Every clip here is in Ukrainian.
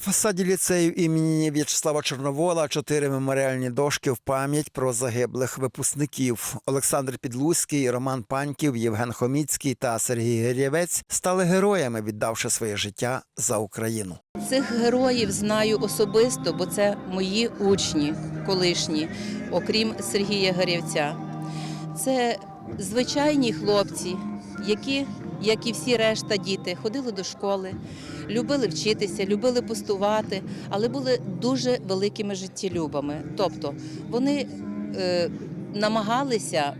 фасаді ліцею імені В'ячеслава Чорновола чотири меморіальні дошки в пам'ять про загиблих випускників. Олександр Підлузький, Роман Паньків, Євген Хоміцький та Сергій Гирєвець стали героями, віддавши своє життя за Україну. Цих героїв знаю особисто, бо це мої учні колишні, окрім Сергія Гарівця. Це звичайні хлопці, які, як і всі решта діти, ходили до школи, любили вчитися, любили постувати, але були дуже великими життєлюбами. Тобто вони е, намагалися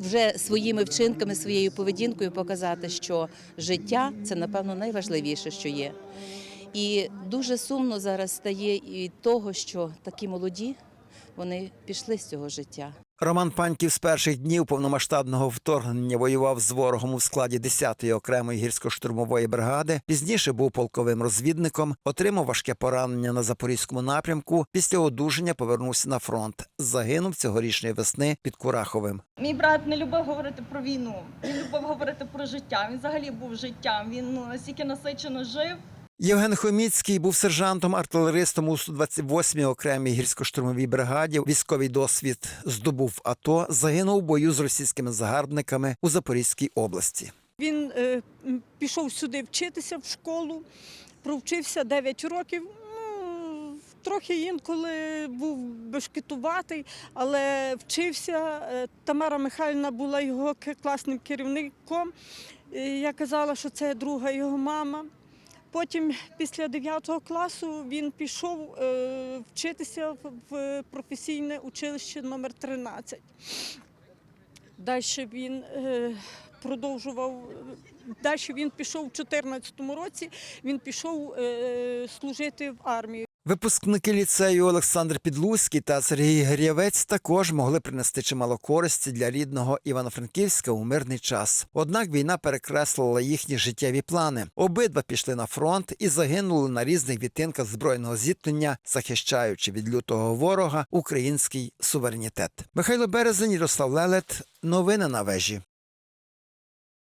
вже своїми вчинками, своєю поведінкою показати, що життя це, напевно, найважливіше, що є. І дуже сумно зараз стає і того, що такі молоді вони пішли з цього життя. Роман Паньків з перших днів повномасштабного вторгнення воював з ворогом у складі 10-ї окремої гірсько-штурмової бригади. Пізніше був полковим розвідником, отримав важке поранення на запорізькому напрямку. Після одужання повернувся на фронт. Загинув цьогорічної весни під Кураховим. Мій брат не любив говорити про війну. Він любив говорити про життя. Він взагалі був життям. Він ну, настільки насичено жив. Євген Хоміцький був сержантом-артилеристом у 128-й окремій гірсько-штурмовій бригаді. Військовий досвід здобув АТО, загинув у бою з російськими загарбниками у Запорізькій області. Він е, пішов сюди вчитися в школу, провчився 9 років. Ну, трохи інколи був бешкетуватий, але вчився. Е, Тамара Михайлівна була його класним керівником. Я казала, що це друга його мама. Потім, після 9 класу, він пішов е, вчитися в- професійне училище номер 13. Далі він е, продовжував. Далі він пішов у 2014 році. Він пішов е, служити в армії. Випускники ліцею Олександр Підлузький та Сергій Гирєвець також могли принести чимало користі для рідного Івано-Франківська у мирний час. Однак війна перекреслила їхні життєві плани. Обидва пішли на фронт і загинули на різних відтинках збройного зіткнення, захищаючи від лютого ворога український суверенітет. Михайло Березень, Ярослав Лелет. Новини на вежі.